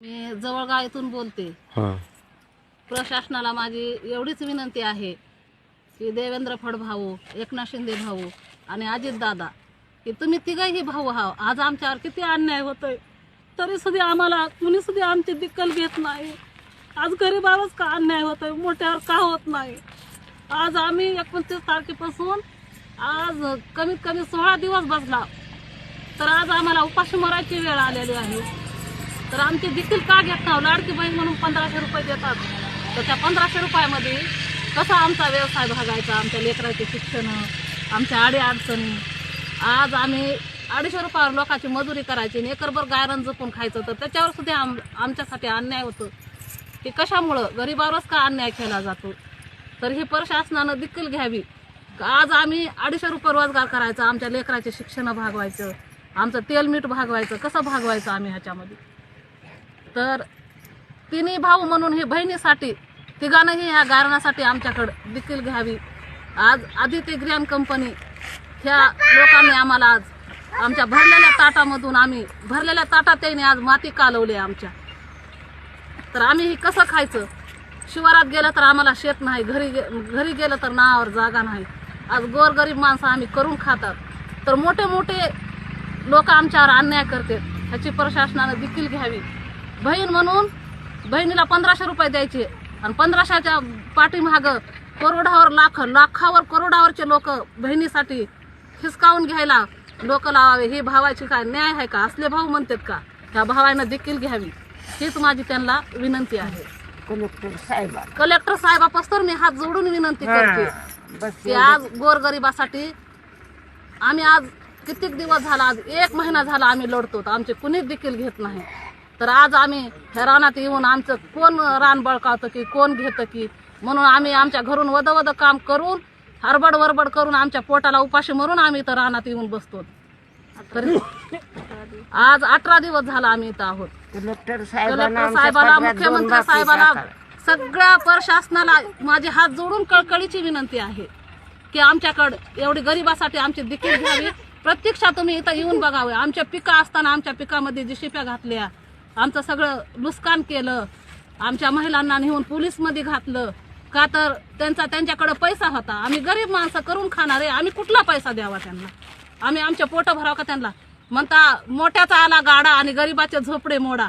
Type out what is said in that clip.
मी जवळगाव येथून बोलते. हां. प्रशासनाला माझी एवढीच विनंती आहे की देवेंद्र फडभाऊ एकनाथ शिंदे भाऊ आणि अजित दादा की तुम्ही तिघही भाऊ आहात. आज आमच्यावर किती अन्याय होतोय. तरी सुद्धा आम्हाला कुणी सुद्धा आमची दखल घेत नाही. आज गरीबावरच का अन्याय होतोय? मोठ्यावर का होत नाही? आज आम्ही एकोणतीस तारखेपासून आज कमीत कमी सोळा दिवस बसला. तर आज आम्हाला उपाशी मरायची वेळ आलेली आहे. तर आमचे देखील का घेत ना लाडकी बहीण म्हणून पंधराशे रुपये देतात. तर त्या पंधराशे रुपयामध्ये कसा आमचा व्यवसाय भागायचा? आमच्या लेकराचे शिक्षण आमच्या आडे अडचणी. आज आम्ही अडीचशे रुपयावर लोकांची मजुरी करायची आणि एकरभर गायरन जपून खायचं. तर त्याच्यावर सुद्धा आम आमच्यासाठी अन्याय होतो. ते कशामुळं? गरीबावरच का अन्याय केला जातो? तर ही प्रशासनानं देखील घ्यावी. आज आम्ही अडीचशे रुपये रोजगार करायचा आमच्या लेकराचे शिक्षण भागवायचं आमचं तेल मीठ भागवायचं. कसं भागवायचं आम्ही ह्याच्यामध्ये? तर तिन्ही भाऊ म्हणून ही बहिणीसाठी तिघांनाही ह्या गारणासाठी आमच्याकडं देखील घ्यावी. आज आदित्य ग्रॅन कंपनी ह्या लोकांनी आम्हाला आज आमच्या भरलेल्या ताटामधून आम्ही भरलेल्या ताटात त्याने आज माती कालवली आमच्या. तर आम्ही हे कसं खायचं? शिवारात गेलं तर आम्हाला शेत नाही घरी गे घरी गेलं तर नावावर जागा नाही. आज गोरगरीब माणसं आम्ही करून खातात. तर मोठे मोठे लोक आमच्यावर अन्याय करतात. ह्याची प्रशासनानं देखील घ्यावी. बहीण म्हणून बहिणीला पंधराशे रुपये द्यायचे आणि पंधराशेच्या पाठीमागं करोडावर लाख लाखावर करोडावरचे लोक बहिणीसाठी हिसकावून घ्यायला लोक लावावे. ही भावाची काय न्याय आहे का? असले भाऊ म्हणतात का? ह्या भावानं देखील घ्यावी. हीच माझी त्यांना विनंती आहे. कलेक्टर साहेबा. कलेक्टर साहेबापासून मी हात जोडून विनंती करते. की आज गोरगरिबासाठी आम्ही आज कित्येक दिवस झाला? आज एक महिना झाला आम्ही लढतो. तर आमचे कुणीच देखील घेत नाही. तर आज आम्ही ह्या रानात येऊन आमचं कोण रान बळकावतं की कोण घेतं की म्हणून आम्ही आमच्या घरून वदवद काम करून हरबड वरबड करून आमच्या पोटाला उपाशी मरून आम्ही इथं रानात येऊन बसतो. तर आज अठरा दिवस झाला आम्ही इथं आहोत. कलेक्टर साहेबाला मुख्यमंत्री साहेबाला. सगळ्या प्रशासनाला माझे हात जोडून कळकळीची विनंती आहे की आमच्याकडं एवढी गरिबासाठी आमची देखील घ्यावी. प्रत्यक्षात तुम्ही इथं येऊन बघावे. आमच्या पिका असताना आमच्या पिकामध्ये जी शिप्या घातल्या आमचं सगळं नुकसान केलं. आमच्या महिलांना नेऊन पोलीसमध्ये घातलं. का तर त्यांचा त्यांच्याकडं पैसा होता. आम्ही गरीब माणसं करून खाणारे आम्ही कुठला पैसा द्यावा त्यांना? आम्ही आमच्या पोटं भरावं का त्यांना? म्हणता मोठ्याचा आला गाडा आणि गरीबाचे झोपडे मोडा.